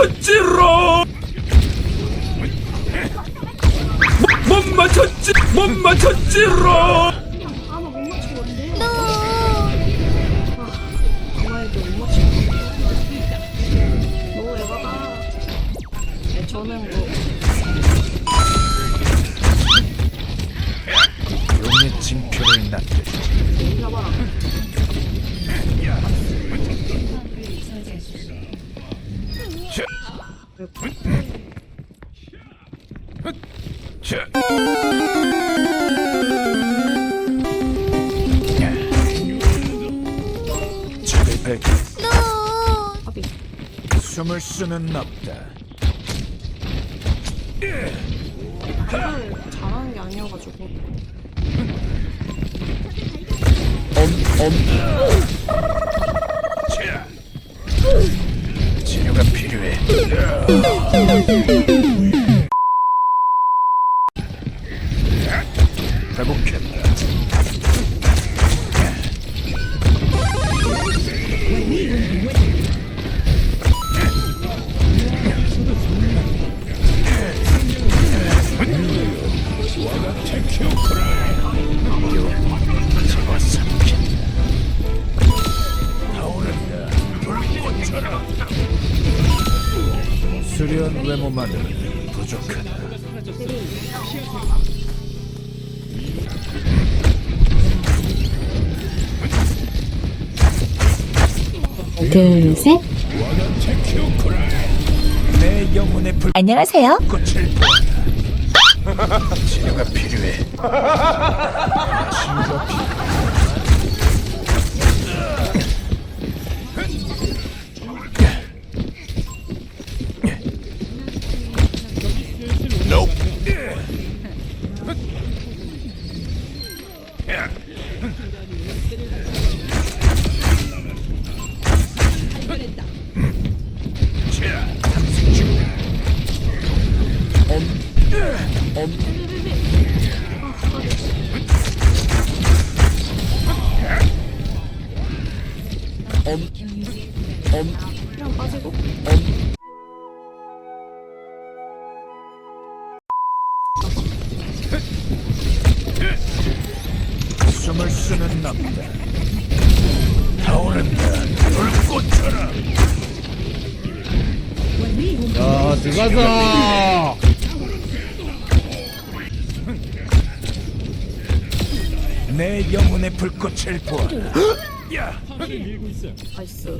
맞췄지롱 못 맞췄지 못 맞췄지롱 아비. 숨을 수는 없다 잘하는 게 아니어가지고. 자. 치료가 필요해 둘, 셋. 안녕하세요. 치료가 필요해 치료가 필요해 엄, 엄, 그냥 빠지고. 엄. 숨을 수는 없다. 타오른다. 불꽃처럼. 야 들어가자 내 영혼의 불꽃을 보아라. 야, 나이스.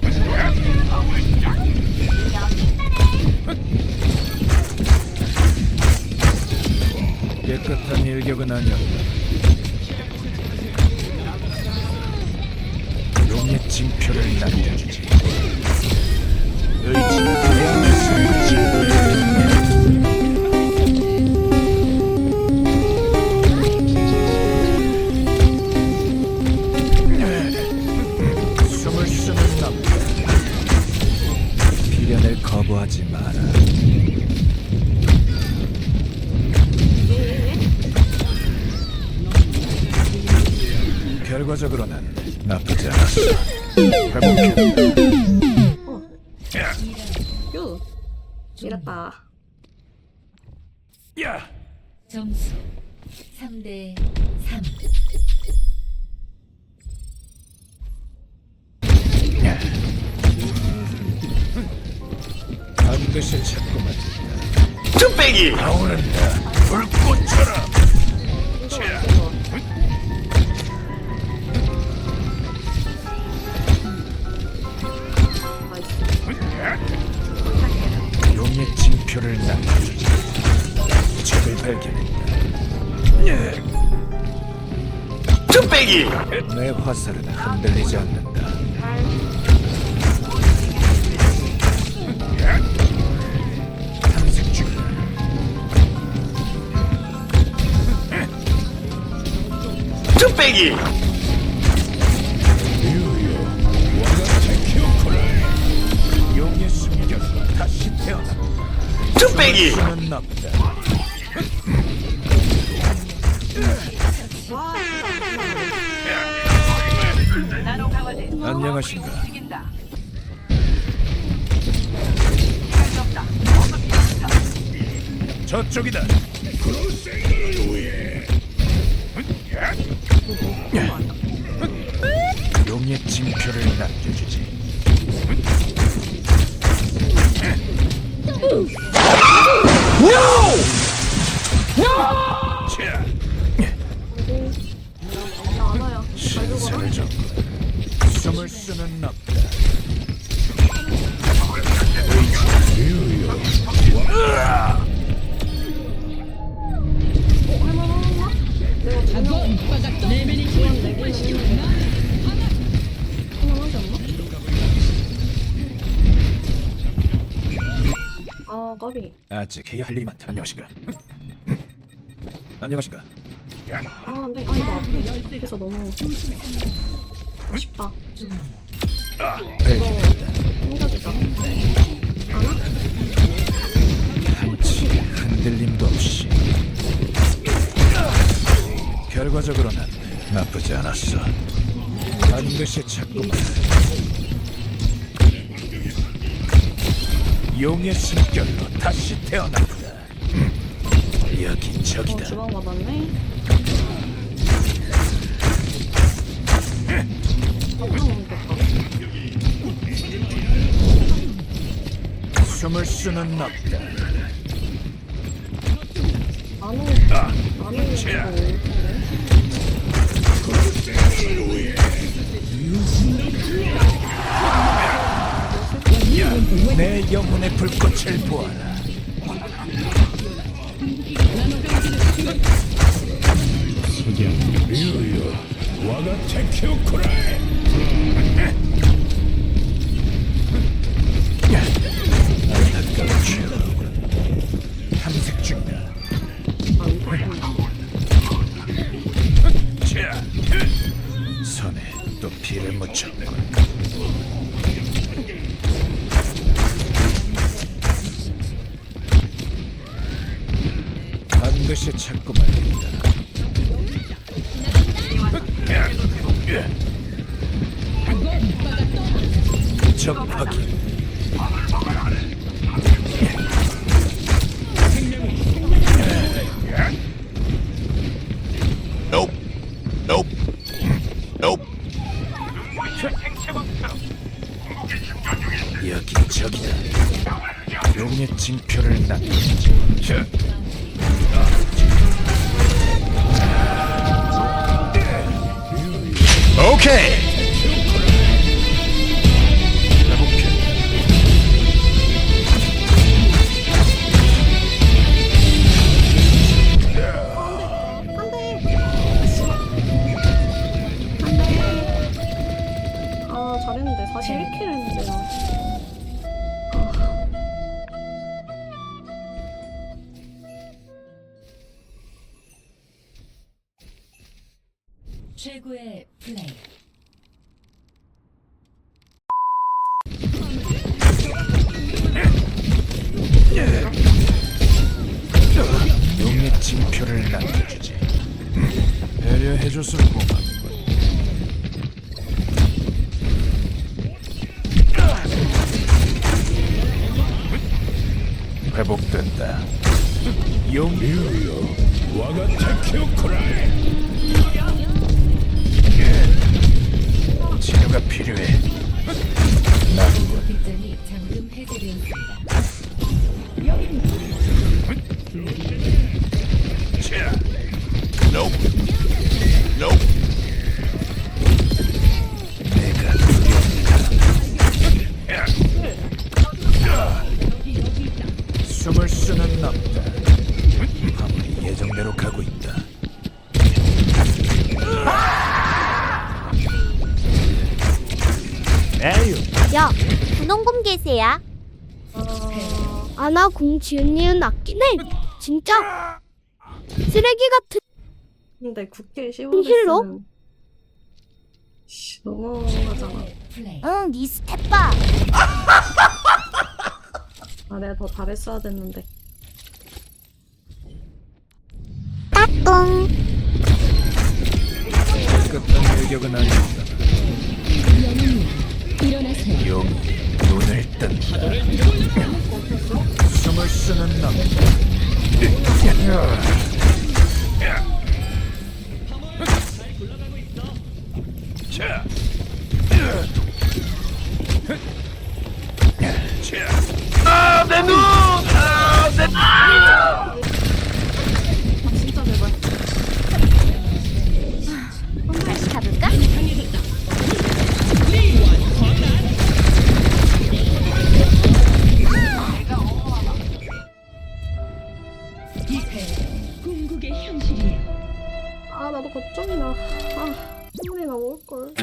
깨끗한 일격은 아니었다. 용의 징표를 남겨주지. 의지는 태양을 숨지. 거부하지 마라. 결과적으로는 나쁘지 않았어. 회복해. 유. 이랬다. 야, 점수 3대 3. 반드시 찾고만. 뚝배기 나오는다. 불꽃처럼. 용의 징표를 남겨주지. 적을 발견했다. 뚝배기. 내 화살은 흔들리지 않는다. 빼기. 쭉 빼기. 안녕하십니까. 저쪽이다. 징표를 남겨주지 안와요. 신세를 좀 숨을 수는 없다 할만 까비 아직 해야 할 일이 많다. 안녕하신가 안녕하신가 아아 이거 앞에 그래서 너무 쉽다. 생각이다. 한치 흔들림도 없이. 결과적으로는 나쁘지 않았어. 반드시 찾고만 용의 숨결로 다시 태어난다. 여기 어 저기다. 주방 받았네. 아 먹겠다 숨을 수는 없다. 안 오니까 안오 영혼의 불꽃을 보아라. 와가 테키오코라이 찾고 말겠다 적 확인 Nope. Nope. Nope. 여기 저기다. 용의 징표를 남기지. 오케이. 아 잘했는데 41킬 했는데 나 최고의 용의 징표를 남겨주지. 배려해줘서 고맙군. 회복된다. 용 와가 테키오코라이. 치료가 필요해. 나빅 아나 공지은이은 아끼네. 진짜 쓰레기 같은 근데 국힐 씹은 힐로? 씨, 너무하잖아. 응, 니 스텝봐. 아 내가 더 잘했어야 됐는데. 까꿍. 끝난 의격은 아니었다. 영, 눈을 뜬다. 숨을 쉬는 남. 자. 아 내 눈! 아 나도 걱정이나 아 충분히 나 먹을걸